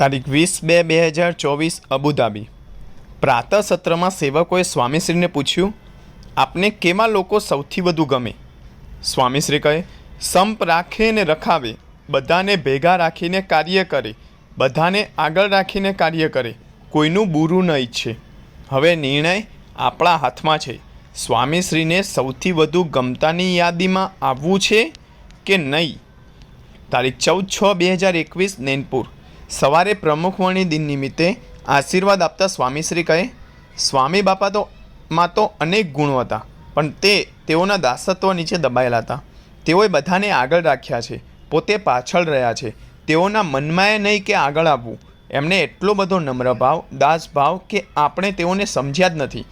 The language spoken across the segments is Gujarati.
તારીખ વીસ બે બે હજાર ચોવીસ અબુધાબી. પ્રાતઃ સત્રમાં સેવકોએ સ્વામીશ્રીને પૂછ્યું, આપને કેવા લોકો સૌથી વધુ ગમે? સ્વામીશ્રી કહે, સંપ રાખે ને રખાવે, બધાને ભેગા રાખીને કાર્ય કરે, બધાને આગળ રાખીને કાર્ય કરે, કોઈનું બુરું ન ઈચ્છે. હવે નિર્ણય આપણા હાથમાં છે. સ્વામીશ્રીને સૌથી વધુ ગમતાની યાદીમાં આવવું છે કે નહીં? તારીખ ચૌદ છ બે હજાર એકવીસ, નૈનપુર. સવારે પ્રમુખવાણી દિન નિમિત્તે આશીર્વાદ આપતા સ્વામીશ્રી કહે, સ્વામી બાપા તો, માં તો અનેક ગુણો હતા, પણ તે તેઓના દાસત્વ નીચે દબાયેલા હતા. તેઓએ બધાને આગળ રાખ્યા છે, પોતે પાછળ રહ્યા છે. તેઓના મનમાં એ નહીં કે આગળ આવવું. એમને એટલો બધો નમ્ર ભાવ, દાસ ભાવ કે આપણે તેઓને સમજ્યા જ નથી.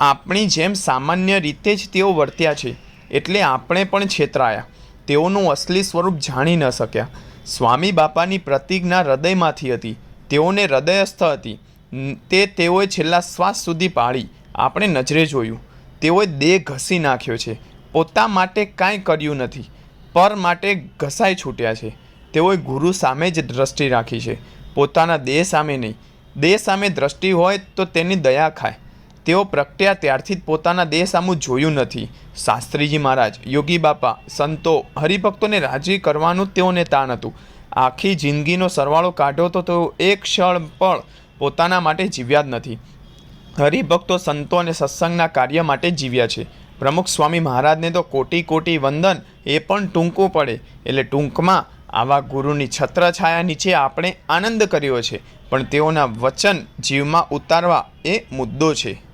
આપણી જેમ સામાન્ય રીતે જ તેઓ વર્ત્યા છે, એટલે આપણે પણ છેતરાયા. તેઓનું અસલી સ્વરૂપ જાણી ન શક્યા. સ્વામી બાપાની પ્રતિજ્ઞા હૃદયમાંથી હતી. તેઓને હૃદયસ્થ હતી. તે તેઓએ છેલ્લા શ્વાસ સુધી પાળી. આપણે નજરે જોયું. તેઓએ દેહ ઘસી નાખ્યો છે. પોતા માટે કાંઈ કર્યું નથી. પર માટે ઘસાઈ છૂટ્યા છે. તેઓએ ગુરુ સામે જ દ્રષ્ટિ રાખી છે. પોતાના દેહ સામે નહીં. દેહ સામે દ્રષ્ટિ હોય તો તેની દયા ખાય. તેઓ પ્રગટ્યા ત્યારથી જ પોતાના દેહ સામું જોયું નથી. શાસ્ત્રીજી મહારાજ, યોગી બાપા, સંતો, હરિભક્તોને રાજી કરવાનું તેઓને તાણ હતું. આખી જિંદગીનો સરવાળો કાઢ્યો તો તેઓ એક ક્ષણ પણ પોતાના માટે જીવ્યા જ નથી. હરિભક્તો, સંતો અને સત્સંગના કાર્ય માટે જીવ્યા છે. પ્રમુખ સ્વામી મહારાજને તો કોટી કોટી વંદન એ પણ ટૂંકું પડે. એટલે ટૂંકમાં આવા ગુરુની છત્રછાયા નીચે આપણે આનંદ કર્યો છે. પણ તેઓના વચન જીવમાં ઉતારવા એ મુદ્દો છે.